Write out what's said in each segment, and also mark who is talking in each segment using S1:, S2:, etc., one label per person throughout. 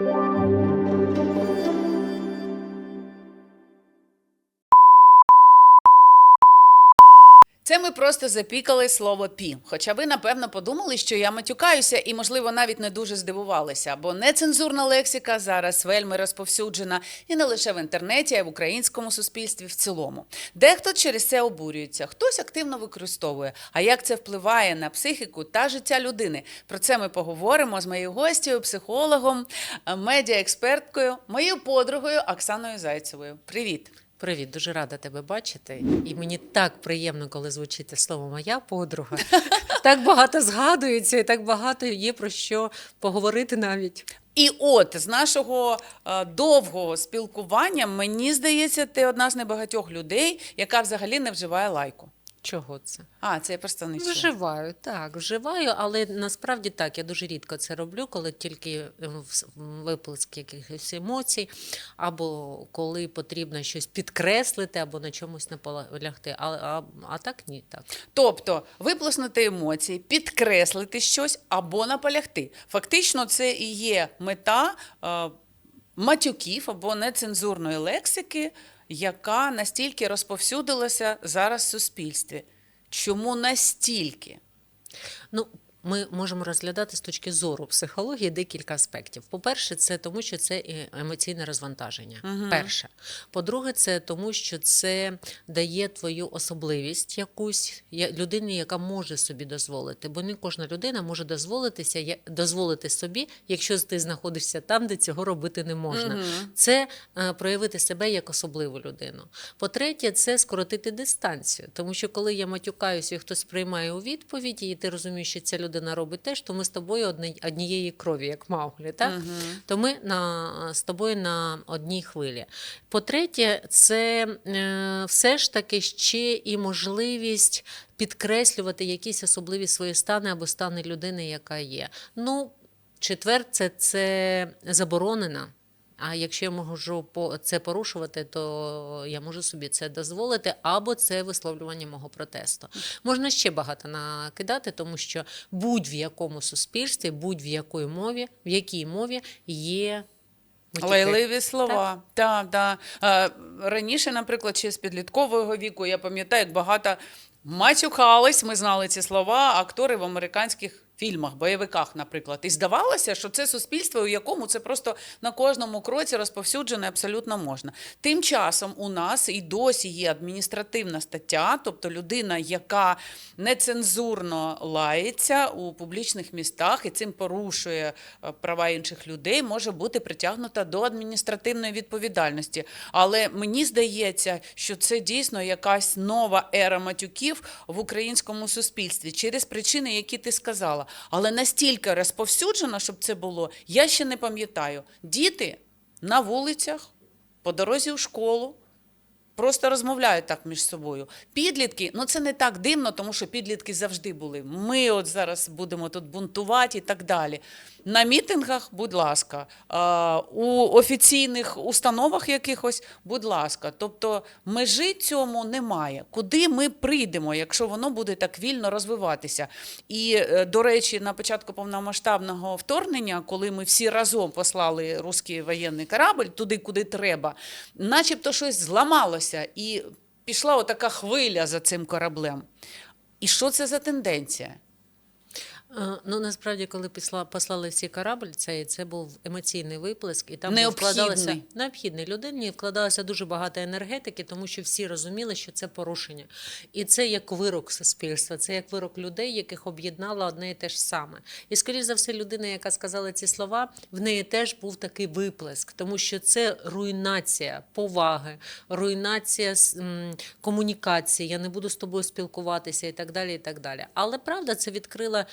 S1: Música Це ми просто запікали слово пі. Хоча ви напевно подумали, що я матюкаюся, і, можливо, навіть не дуже здивувалися, бо нецензурна лексика зараз вельми розповсюджена і не лише в інтернеті, а й в українському суспільстві в цілому. Дехто через це обурюється, хтось активно використовує. А як це впливає на психіку та життя людини? Про це ми поговоримо з моєю гостю, психологом, е, медіаексперткою, моєю подругою Оксаною Зайцевою. Привіт!
S2: Привіт, дуже рада тебе бачити. І мені так приємно, коли звучить слово моя подруга. Так багато згадується, і так багато є про що поговорити навіть.
S1: І от з нашого е, довгого спілкування, мені здається, ти одна з небагатьох людей, яка взагалі не вживає лайку.
S2: Чого це?
S1: А, це я просто не чула.
S2: Вживаю, так, вживаю, але насправді так, я дуже рідко це роблю, коли тільки е, виплеск якихось емоцій, або коли потрібно щось підкреслити, або на чомусь наполягти. А, а, а так ні, так.
S1: Тобто виплеснути емоції, підкреслити щось або наполягти. Фактично, це і є мета е, матюків або нецензурної лексики, яка настільки розповсюдилася зараз в суспільстві. Чому настільки?
S2: Ну, ми можемо розглядати з точки зору психології декілька аспектів. По-перше, це тому, що це емоційне розвантаження. Перше. По-друге, це тому, що це дає твою особливість якусь людині, яка може собі дозволити. Бо не кожна людина може дозволитися, дозволити собі, якщо ти знаходишся там, де цього робити не можна. Це е, проявити себе як особливу людину. По-третє, це скоротити дистанцію. Тому що коли я матюкаюся і хтось приймає у відповіді, і ти розумієш, що ця людина робить теж, то ми з тобою однієї крові, як Мауглі, так? То ми на, з тобою на одній хвилі. По-третє, це е, все ж таки ще і можливість підкреслювати якісь особливі свої стани або стани людини, яка є. Ну, четверте, це заборонена. А якщо я можу це порушувати, то я можу собі це дозволити, або це висловлювання мого протесту. Можна ще багато накидати, тому що будь в якому суспільстві, будь в якої мові, в якій мові є.
S1: Лайливі слова. Так, так. Е, Раніше, наприклад, ще з підліткового віку, я пам'ятаю, як багато матюкались, ми знали ці слова, актори в американських фільмах, бойовиках, наприклад. І здавалося, що це суспільство, у якому це просто на кожному кроці розповсюджене абсолютно можна. Тим часом у нас і досі є адміністративна стаття, тобто людина, яка нецензурно лається у публічних містах і цим порушує е, права інших людей, може бути притягнута до адміністративної відповідальності. Але мені здається, що це дійсно якась нова ера матюків в українському суспільстві через причини, які ти сказала. Але настільки розповсюджено, щоб це було, я ще не пам'ятаю. Діти на вулицях, по дорозі в школу. Просто розмовляють так між собою. Підлітки, ну це не так дивно, тому що підлітки завжди були. Ми от зараз будемо тут бунтувати і так далі. На мітингах, будь ласка, у офіційних установах якихось, будь ласка. Тобто межі цьому немає. Куди ми прийдемо, якщо воно буде так вільно розвиватися? І, е, до речі, на початку повномасштабного вторгнення, коли ми всі разом послали русський воєнний корабль туди, куди треба, начебто щось зламалося, і пішла отака хвиля за цим кораблем. І що це за тенденція?
S2: Е, Ну насправді, коли післа, послали всі корабль, це, це був емоційний виплеск, і там
S1: Необхідний.
S2: вкладалося необхідний людині, вкладалося дуже багато енергетики, тому що всі розуміли, що це порушення. І це як вирок суспільства, це як вирок людей, яких об'єднало одне і те ж саме. І скоріш за все, людина, яка сказала ці слова, в неї теж був такий виплеск, тому що це руйнація поваги, руйнація м, комунікації. Я не буду з тобою спілкуватися і так далі. І так далі. Але правда, це відкрила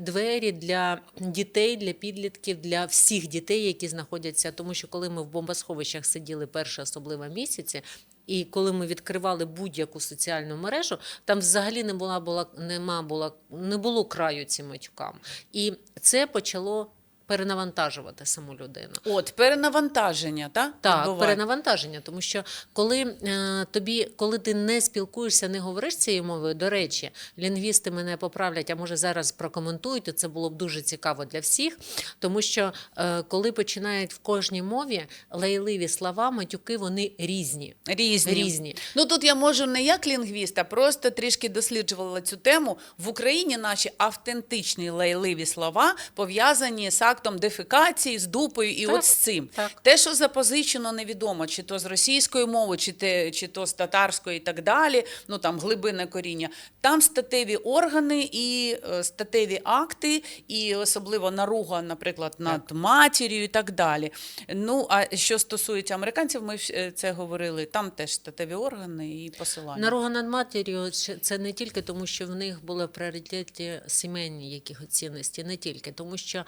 S2: двері для дітей, для підлітків, для всіх дітей, які знаходяться. Тому що коли ми в бомбосховищах сиділи перші особливо місяці. І коли ми відкривали будь-яку соціальну мережу, там взагалі не була була нема була не було краю цим матюкам. І це почало перенавантажувати саму людину.
S1: От, перенавантаження, так?
S2: Так, перенавантаження, тому що коли е, тобі, коли ти не спілкуєшся, не говориш цією мовою, до речі, лінгвісти мене поправлять, а може зараз прокоментують, і це було б дуже цікаво для всіх. Тому що е, коли починають в кожній мові лайливі слова, матюки, вони різні.
S1: Різні.
S2: Різні.
S1: Ну тут я можу не як лінгвіст, а просто трішки досліджувала цю тему. В Україні наші автентичні лайливі слова пов'язані з актом дефекації, з дупою і
S2: Так,
S1: от з цим.
S2: так.
S1: Те, що запозичено, невідомо, чи то з російської мови, чи, те, чи то з татарської і так далі, ну там глибинне коріння. Там статеві органи і е, статеві акти, і особливо наруга, наприклад, над матір'ю і так далі. Ну, а що стосується американців, ми е, це говорили, там теж статеві органи і посилання.
S2: Наруга над матір'ю це- не тільки тому, що в них були в пріоритеті сімейні якихось цінності, не тільки тому, що е,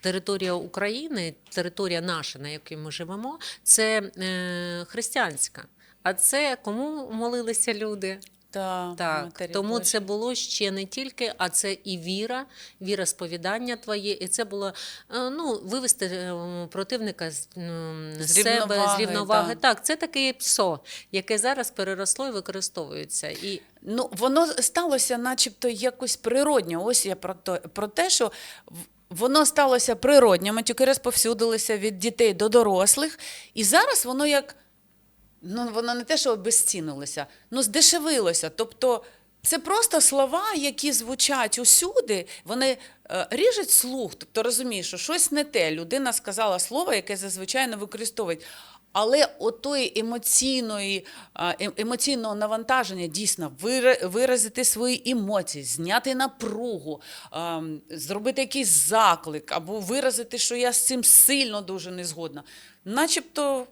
S2: територія України, територія наша, на якій ми живемо, це е, християнська. А це кому молилися люди?
S1: Та,
S2: Так, тому це було ще не тільки, а це і віра, віра сповідання твоє, і це було е, ну, вивести е, противника з,
S1: З
S2: себе,
S1: рівноваги,
S2: з рівноваги.
S1: так.
S2: Так, це таке псо, яке зараз переросло і використовується. І
S1: Ну, воно сталося, начебто, якось природньо. Ось я про те, про те, що воно сталося природньо, матюки розповсюдилися від дітей до дорослих, і зараз воно як. Ну, воно не те, що обезцінилося, ну здешевилося. Тобто це просто слова, які звучать усюди, вони е, ріжуть слух. Тобто розумієш, що щось не те. Людина сказала слово, яке зазвичай не використовують. Але отої емоційної, е- емоційного навантаження дійсно вира- виразити свої емоції, зняти напругу, зробити якийсь заклик або виразити, що я з цим сильно дуже не згодна. Начебто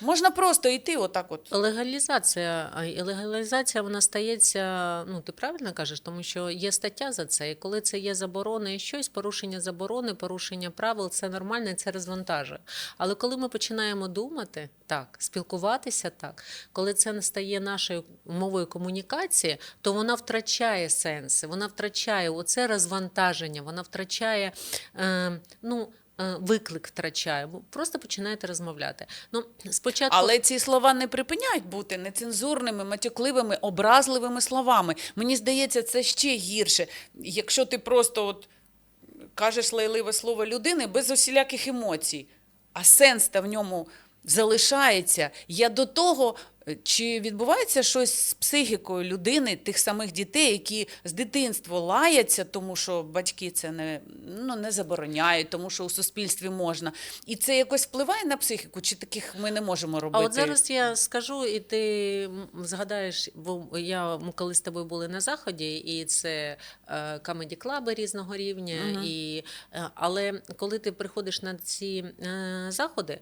S1: можна просто йти отак от.
S2: легалізація, і легалізація вона стається, ну ти правильно кажеш, тому що є стаття за це. І коли це є заборони і щось, порушення заборони, порушення правил, це нормально, це розвантажує. Але коли ми починаємо думати так, спілкуватися так, коли це не стає нашою мовою комунікації, то вона втрачає сенси, вона втрачає оце розвантаження, вона втрачає е, ну. Е, Виклик втрачаємо. просто починаєте розмовляти. Ну спочатку
S1: Але ці слова не припиняють бути нецензурними, матюкливими, образливими словами. Мені здається, це ще гірше. Якщо ти просто от кажеш лайливе слово людини без усіляких емоцій, а сенс та в ньому залишається. Я до того, чи відбувається щось з психікою людини, тих самих дітей, які з дитинства лаяться, тому що батьки це не, ну, не забороняють, тому що у суспільстві можна. І це якось впливає на психіку, чи таких ми не можемо робити?
S2: А от зараз я скажу, і ти згадаєш, бо я ми коли з тобою були на заході, і це камеді клаби різного рівня. І, е, але коли ти приходиш на ці е, заходи,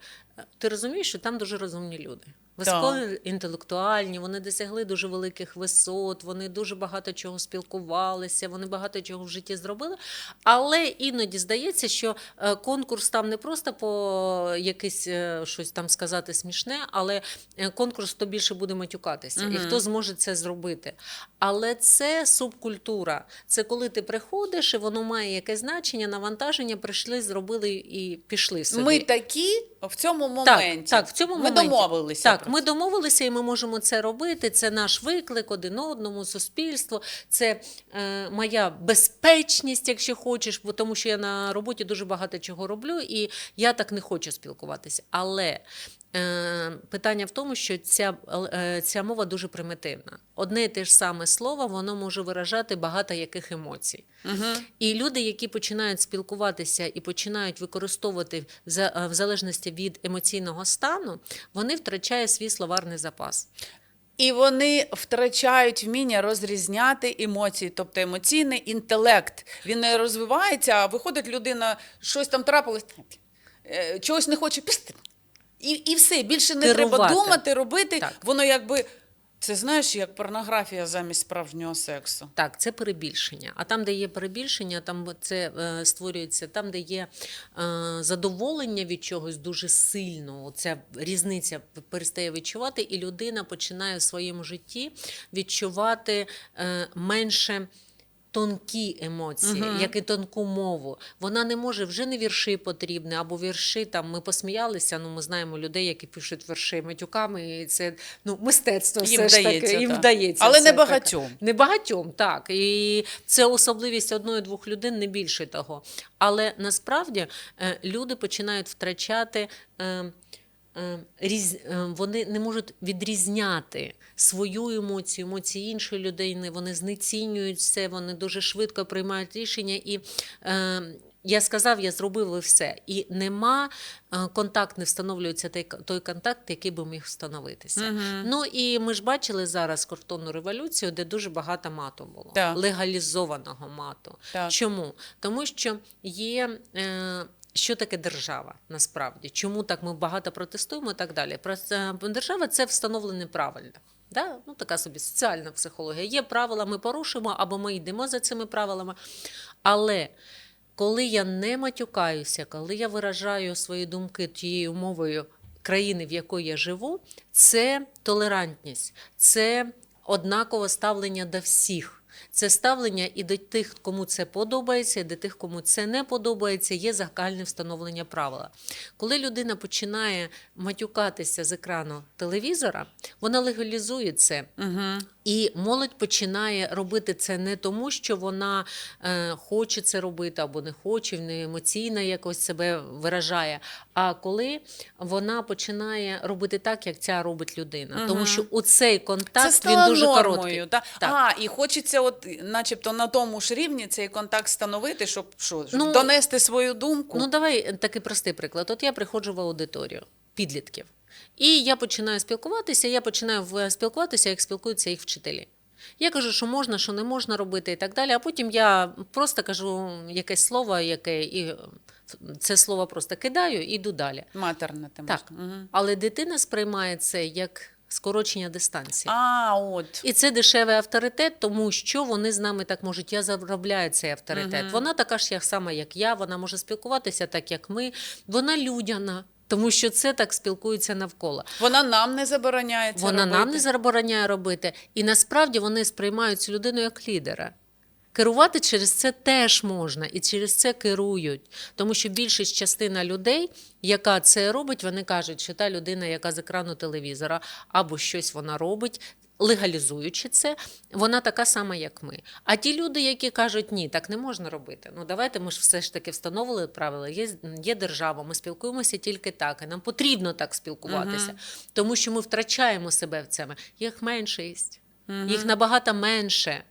S2: ти розумієш, що там дуже розумні люди. Високоінтелектуальні, вони досягли дуже великих висот, вони дуже багато чого спілкувалися, вони багато чого в житті зробили. Але іноді здається, що е, конкурс там не просто по якесь е, щось там сказати смішне, але е, конкурс хто більше буде матюкатися, і хто зможе це зробити. Але це субкультура. Це коли ти приходиш, і воно має якесь значення, навантаження, прийшли, зробили і пішли собі.
S1: Ми такі в цьому моменті.
S2: Так, так, в цьому
S1: ми
S2: моменті.
S1: домовилися.
S2: Так,
S1: про
S2: ми домовилися, і ми можемо це робити. Це наш виклик один одному, суспільству. Це е, моя безпечність, якщо хочеш, бо тому що я на роботі дуже багато чого роблю, і я так не хочу спілкуватися. Але питання в тому, що ця, е, ця мова дуже примітивна. Одне і те ж саме слово, воно може виражати багато яких емоцій. І люди, які починають спілкуватися і починають використовувати в е, в залежності від емоційного стану, вони втрачають свій словарний запас.
S1: І вони втрачають вміння розрізняти емоції, тобто емоційний інтелект. Він не розвивається, а виходить людина, щось там трапилось, е, чогось не хоче пісти. І, і все, більше не треба думати, робити.
S2: Так.
S1: Воно якби. Це знаєш, як порнографія замість справжнього сексу.
S2: Так, це перебільшення. А там, де є перебільшення, там це е, створюється, там, де є е, задоволення від чогось дуже сильно, ця різниця перестає відчувати, і людина починає в своєму житті відчувати е, менше. Тонкі емоції, як і тонку мову. Вона не може вже не вірші потрібні, або вірші там ми посміялися. Ну ми знаємо людей, які пишуть вірші матюками, і це ну мистецтво
S1: Їм
S2: все ж таки їм
S1: так.
S2: вдається.
S1: Але не
S2: так.
S1: багатьом.
S2: Не багатьом, так. І це особливість одної-двох людей, не більше того. Але насправді е, люди починають втрачати. Е, е, Різ... е, Вони не можуть відрізняти свою емоцію, емоції іншої людини, вони знецінюють все, вони дуже швидко приймають рішення. І е, я сказав, я зробив і все. І нема е, контакт, не встановлюється той, той контакт, який би міг встановитися. Ну і ми ж бачили зараз картонну революцію, де дуже багато мату було
S1: Так.
S2: легалізованого мату.
S1: Так.
S2: Чому? Тому що є. Е, що таке держава насправді? Чому так ми багато протестуємо і так далі? Держава це встановлене правильно. Да? Ну, така собі соціальна психологія. Є правила, ми порушуємо, або ми йдемо за цими правилами. Але коли я не матюкаюся, коли я виражаю свої думки тією мовою країни, в якої я живу, це толерантність, це однакове ставлення до всіх. Це ставлення і до тих, кому це подобається, і до тих, кому це не подобається, є загальне встановлення правила. Коли людина починає матюкатися з екрану телевізора, вона легалізує це. І молодь починає робити це не тому, що вона е, хоче це робити або не хоче, не емоційно якось себе виражає. А коли вона починає робити так, як ця робить людина, тому що у цей
S1: Це
S2: контакт він дуже
S1: нормою.
S2: короткий.
S1: Та?
S2: Так.
S1: А, і хочеться, от, начебто, на тому ж рівні цей контакт встановити, щоб що, щоб
S2: Ну,
S1: донести свою думку.
S2: Ну, давай такий простий приклад. От я приходжу в аудиторію підлітків, і я починаю спілкуватися. Я починаю спілкуватися, як спілкуються їх вчителі. Я кажу, що можна, що не можна робити і так далі. А потім я просто кажу якесь слово, яке і це слово просто кидаю і йду далі.
S1: Матерна ти
S2: Так.
S1: Мгм.
S2: Але дитина сприймає це як скорочення дистанції.
S1: А, от.
S2: І це дешевий авторитет, тому що вони з нами так можуть. Я заробляю цей авторитет. Вона така ж як сама, як я. Вона може спілкуватися так, як ми. Вона людяна, тому що це так спілкується навколо.
S1: Вона нам не забороняє це
S2: Вона
S1: робити.
S2: нам не забороняє робити. І насправді вони сприймають цю людину як лідера. Керувати через це теж можна, і через це керують. Тому що більшість частина людей, яка це робить, вони кажуть, що та людина, яка з екрану телевізора або щось вона робить. Легалізуючи це, вона така сама, як ми. А ті люди, які кажуть, ні, так не можна робити. Ну давайте ми ж все ж таки встановили правила. Є, є держава, ми спілкуємося тільки так, і нам потрібно так спілкуватися, тому що ми втрачаємо себе в цьому. Їх меншість, їх набагато менше.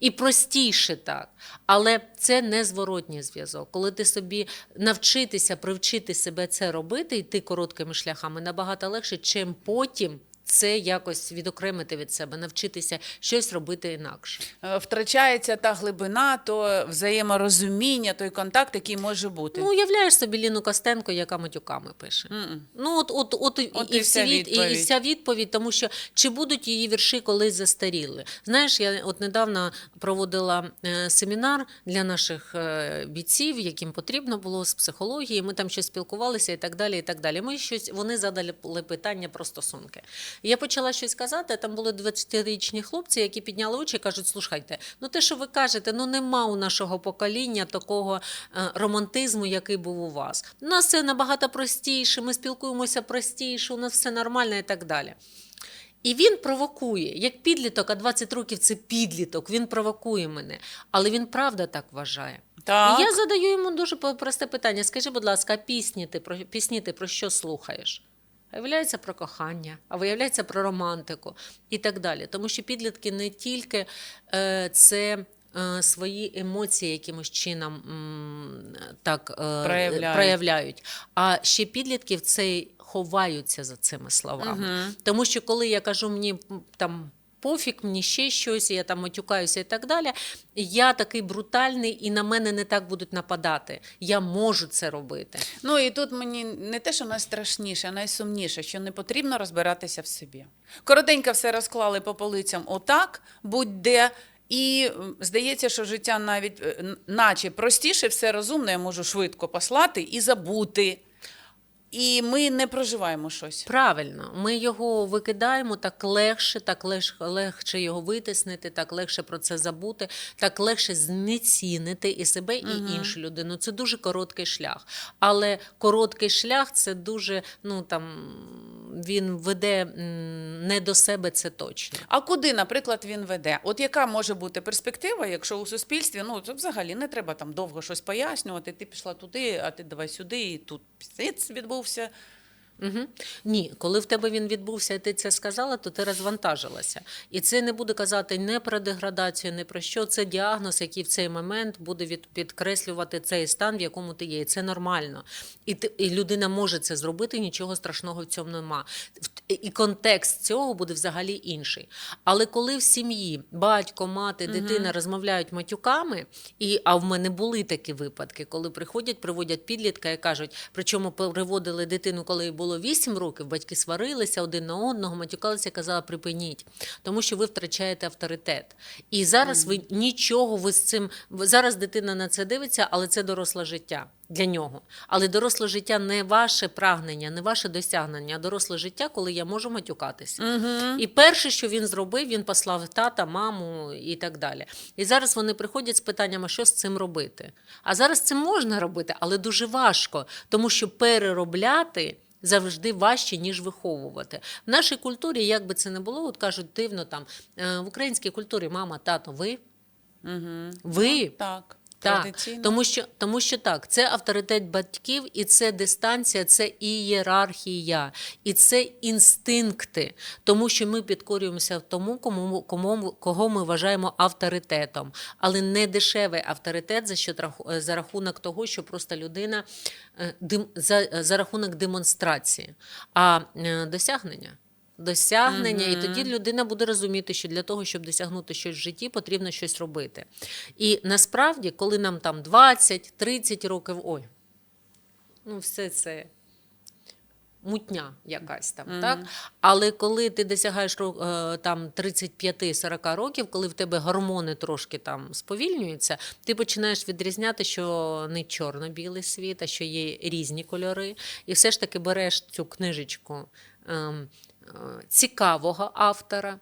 S2: І простіше так. Але це не зворотній зв'язок. Коли ти собі навчитися, привчити себе це робити, йти короткими шляхами набагато легше, чим потім це якось відокремити від себе, навчитися щось робити інакше.
S1: Е, Втрачається та глибина, то взаєморозуміння, той контакт, який може бути.
S2: Ну, уявляєш собі Ліну Костенко, яка матюками пише.
S1: М-м.
S2: Ну, от, от, от, і-
S1: От
S2: і,
S1: і
S2: вся від, і, і
S1: відповідь.
S2: вся відповідь, тому що чи будуть її вірші колись застаріли? Знаєш, я от недавно проводила е, семінар для наших е, бійців, яким потрібно було з психології. Ми там щось спілкувалися і так далі. І так далі. Ми щось вони задали питання про стосунки. Я почала щось казати. Там були 20-річні хлопці, які підняли очі і кажуть: слухайте, ну те, що ви кажете, ну нема у нашого покоління такого е, романтизму, який був у вас. У нас все набагато простіше, ми спілкуємося простіше, у нас все нормально і так далі. І він провокує, як підліток, а 20 років це підліток, він провокує мене. Але він правда так вважає.
S1: Так.
S2: І я задаю йому дуже просте питання: скажи, будь ласка, пісні ти про пісні ти про що слухаєш? А виявляється про кохання, а виявляється про романтику і так далі. Тому що підлітки не тільки е, це. е, Свої емоції якимось чином так е,
S1: Проявляють.
S2: проявляють. А ще підлітки в цей ховаються за цими словами. Тому що коли я кажу, мені там. Пофіг, мені ще щось, я там матюкаюся і так далі. Я такий брутальний, і на мене не так будуть нападати. Я можу це робити.
S1: Ну і тут мені не те, що найстрашніше, а найсумніше, що не потрібно розбиратися в собі. Коротенько все розклали по полицям отак, будь-де. І здається, що життя навіть е, наче простіше, все розумне, я можу швидко послати і забути. І ми не проживаємо щось.
S2: Правильно, ми його викидаємо так легше, так легше, легше його витиснити, так легше про це забути, так легше знецінити і себе, і іншу людину. Це дуже короткий шлях. Але короткий шлях це дуже, ну там він веде не до себе, це точно.
S1: А куди, наприклад, він веде? От яка може бути перспектива, якщо у суспільстві ну то взагалі не треба там довго щось пояснювати. Ти пішла туди, а ти давай сюди, і тут піц відбувся.
S2: Угу. Ні, коли в тебе він відбувся, і ти це сказала, то ти розвантажилася. І це не буде казати не про деградацію, не про що. Це діагноз, який в цей момент буде від, підкреслювати цей стан, в якому ти є. І це нормально. І, ти, і людина може це зробити, нічого страшного в цьому нема. І контекст цього буде взагалі інший. Але коли в сім'ї батько, мати, дитина розмовляють матюками, і, а в мене були такі випадки, коли приходять, приводять підлітка і кажуть, причому приводили дитину, коли їй було 8 років, батьки сварилися один на одного, матюкалися, казала, припиніть, тому що ви втрачаєте авторитет. І зараз ви нічого ви з цим. Зараз дитина на це дивиться, але це доросле життя. Для нього, але доросле життя не ваше прагнення, не ваше досягнення, а доросле життя, коли я можу матюкатися.
S1: Угу.
S2: І перше, що він зробив, він послав тата, маму і так далі. І зараз вони приходять з питанням, а що з цим робити. А зараз це можна робити, але дуже важко, тому що переробляти. Завжди важче, ніж виховувати. В нашій культурі, як би це не було, от кажуть дивно там е, в українській культурі мама, тато, ви,
S1: Угу.
S2: ви.
S1: Так,
S2: Так, тому що, тому що так, це авторитет батьків, і це дистанція, це ієрархія, і це інстинкти, тому що ми підкорюємося тому, кому, кому кого ми вважаємо авторитетом, але не дешевий авторитет за що за рахунок того, що просто людина е, за, за рахунок демонстрації, а е, досягнення. Досягнення, і тоді людина буде розуміти, що для того, щоб досягнути щось в житті, потрібно щось робити. І насправді, коли нам там 20-30 років, ой, ну все це мутня якась там, так? Але коли ти досягаєш е, там 35-40 років, коли в тебе гормони трошки там сповільнюються, ти починаєш відрізняти, що не чорно-білий світ, а що є різні кольори. І все ж таки береш цю книжечку ем, цікавого автора.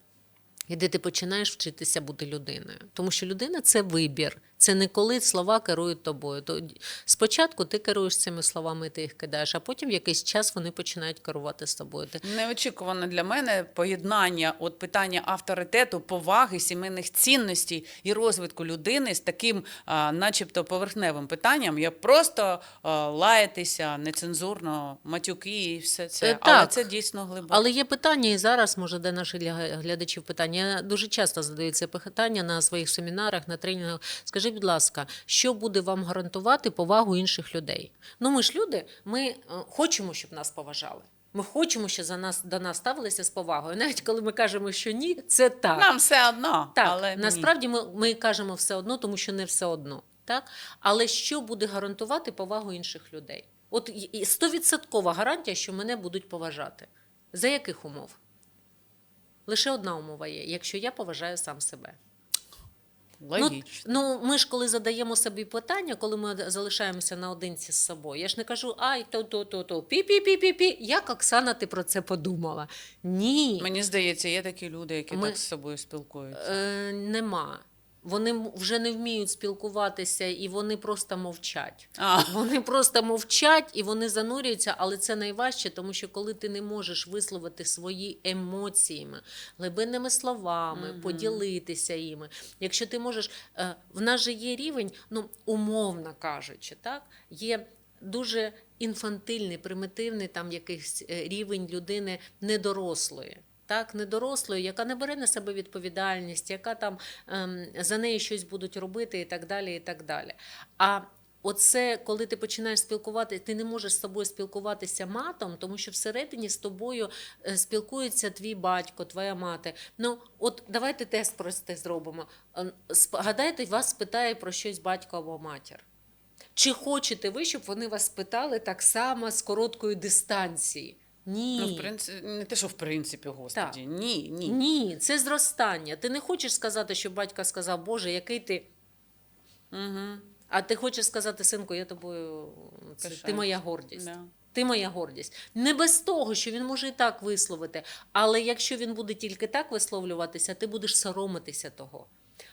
S2: І де ти починаєш вчитися бути людиною. Тому що людина це вибір. Це не коли слова керують тобою. То спочатку ти керуєш цими словами, ти їх кидаєш, а потім в якийсь час вони починають керувати з тобою.
S1: Неочікувано для мене поєднання от питання авторитету, поваги, сімейних цінностей і розвитку людини з таким, а, начебто, поверхневим питанням. Я просто а, лаятися нецензурно, матюки і все це.
S2: Е,
S1: Але це дійсно глибоко.
S2: Але є питання, і зараз, може, де гля- глядачів питання. Я дуже часто задаю це питання на своїх семінарах, на тренінгах. Скажіть, будь ласка, що буде вам гарантувати повагу інших людей? Ну, ми ж люди, ми е, хочемо, щоб нас поважали. Ми хочемо, щоб за нас до нас ставилися з повагою. Навіть коли ми кажемо, що ні, це так.
S1: Нам все одно.
S2: Так,
S1: але
S2: насправді ми, ми кажемо все одно, тому що не все одно. Так? Але що буде гарантувати повагу інших людей? От стовідсоткова гарантія, що мене будуть поважати. За яких умов? Лише одна умова є, якщо я поважаю сам себе.
S1: Логічно.
S2: Ну, ну, ми ж коли задаємо собі питання, коли ми залишаємося наодинці з собою, я ж не кажу, ай, то, то, то, то, пі-пі-пі-пі-пі. Як Оксана, ти про це подумала? Ні.
S1: Мені здається, є такі люди, які
S2: Ми-
S1: так з собою спілкуються.
S2: Е, нема. Вони вже не вміють спілкуватися і вони просто мовчать.
S1: А.
S2: Вони просто мовчать і вони занурюються, але це найважче, тому що коли ти не можеш висловити свої емоціями, глибинними словами, поділитися іми. Якщо ти можеш, е, в нас же є рівень, ну умовно кажучи, так є. Дуже інфантильний, примітивний там якийсь е, рівень людини недорослої. Так, недорослої, яка не бере на себе відповідальність, яка там ем, за неї щось будуть робити, і так далі. і так далі. А оце, коли ти починаєш спілкуватися, ти не можеш з собою спілкуватися матом, тому що всередині з тобою е, спілкується твій батько, твоя мати. Ну, от давайте тест простий зробимо. Ем, Гадайте, вас спитає про щось батько або матір. Чи хочете ви, щоб вони вас спитали так само з короткої дистанції? Ні.
S1: Ну, в принципі, не те, що в принципі, господі.
S2: Так.
S1: Ні, ні.
S2: Ні, це зростання. Ти не хочеш сказати, що батько сказав, Боже, який ти.
S1: Угу.
S2: А ти хочеш сказати, синку, я тобою, це, ти моя гордість.
S1: Да.
S2: Ти моя гордість. Не без того, що він може і так висловити. Але якщо він буде тільки так висловлюватися, ти будеш соромитися того.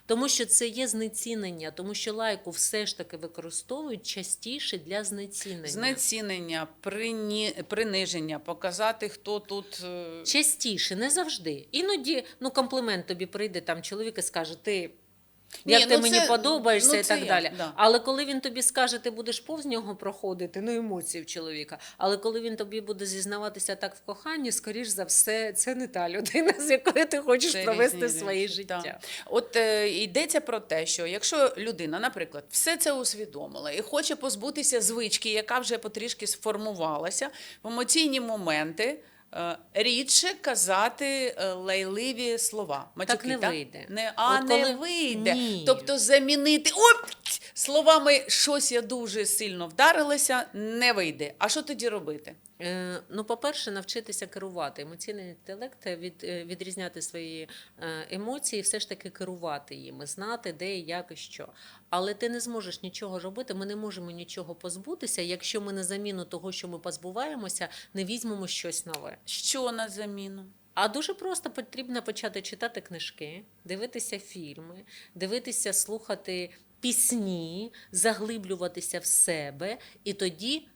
S2: Тому що це є знецінення, тому що лайку все ж таки використовують частіше для знецінення.
S1: Знецінення, прині... приниження, показати, хто тут. е,
S2: Частіше, не завжди. Іноді ну, комплімент тобі прийде, там чоловік і скаже, ти.
S1: Ні,
S2: Як ти
S1: ну
S2: мені
S1: це-
S2: подобаєшся
S1: ну
S2: і
S1: це
S2: так
S1: я,
S2: далі.
S1: да.
S2: Але коли він тобі скаже, ти будеш повз нього проходити, ну емоції в чоловіка. Але коли він тобі буде зізнаватися так в коханні, скоріш за все, це не та людина, з якою ти хочеш
S1: Це
S2: провести
S1: різні
S2: своє
S1: речі,
S2: життя.
S1: так. От е, йдеться про те, що якщо людина, наприклад, все це усвідомила і хоче позбутися звички, яка вже потрішки сформувалася, в емоційні моменти. Е, Рідше казати е, лайливі слова. Матюки,
S2: не вийде.
S1: Не, а
S2: От
S1: не
S2: коли-
S1: вийде.
S2: Ні.
S1: Тобто замінити оп, словами щось я дуже сильно вдарилася, не вийде. А що тоді робити?
S2: Е, Ну, по-перше, навчитися керувати. Емоційний інтелект від, е, відрізняти свої емоції, все ж таки керувати їми, знати, де, і як і що. Але ти не зможеш нічого робити. Ми не можемо нічого позбутися, якщо ми на заміну того, що ми позбуваємося, не візьмемо щось нове.
S1: Що на заміну?
S2: А дуже просто потрібно почати читати книжки, дивитися фільми, дивитися, слухати пісні, заглиблюватися в себе, і тоді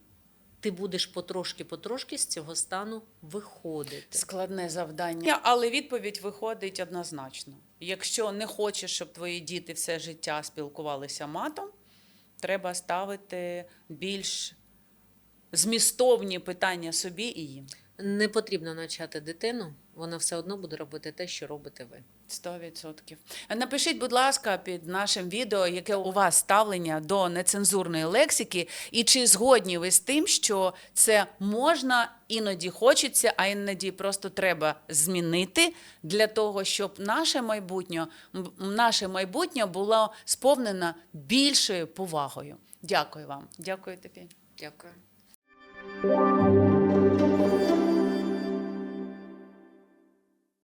S2: ти будеш потрошки-потрошки з цього стану виходити.
S1: Складне завдання, але відповідь виходить однозначно. Якщо не хочеш, щоб твої діти все життя спілкувалися матом, треба ставити більш змістовні питання собі і їм.
S2: Не потрібно навчати дитину, вона все одно буде робити те, що робите ви.
S1: 100%. Напишіть, будь ласка, під нашим відео, яке у вас ставлення до нецензурної лексики, і чи згодні ви з тим, що це можна, іноді хочеться, а іноді просто треба змінити для того, щоб наше майбутнє, наше майбутнє було сповнено більшою повагою. Дякую вам. Дякую тобі.
S2: Дякую.